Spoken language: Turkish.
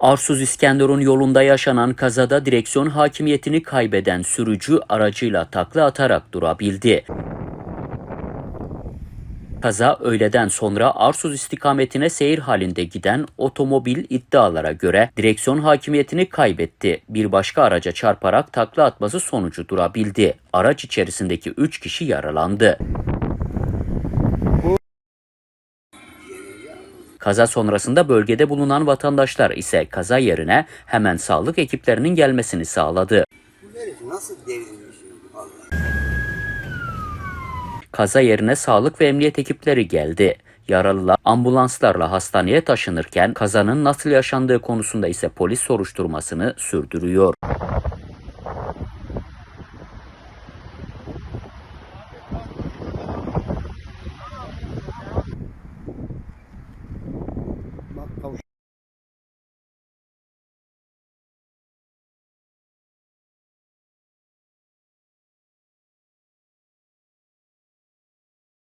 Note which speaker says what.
Speaker 1: Arsuz İskenderun yolunda yaşanan kazada direksiyon hakimiyetini kaybeden sürücü aracıyla takla atarak durabildi. Kaza öğleden sonra Arsuz istikametine seyir halinde giden otomobil iddialara göre direksiyon hakimiyetini kaybetti. Bir başka araca çarparak takla atması sonucu durabildi. Araç içerisindeki 3 kişi yaralandı. Kaza sonrasında bölgede bulunan vatandaşlar ise kaza yerine hemen sağlık ekiplerinin gelmesini sağladı.
Speaker 2: Nasıl devrilmiş Allah.
Speaker 1: Kaza yerine sağlık ve emniyet ekipleri geldi. Yaralılar ambulanslarla hastaneye taşınırken kazanın nasıl yaşandığı konusunda ise polis soruşturmasını sürdürüyor.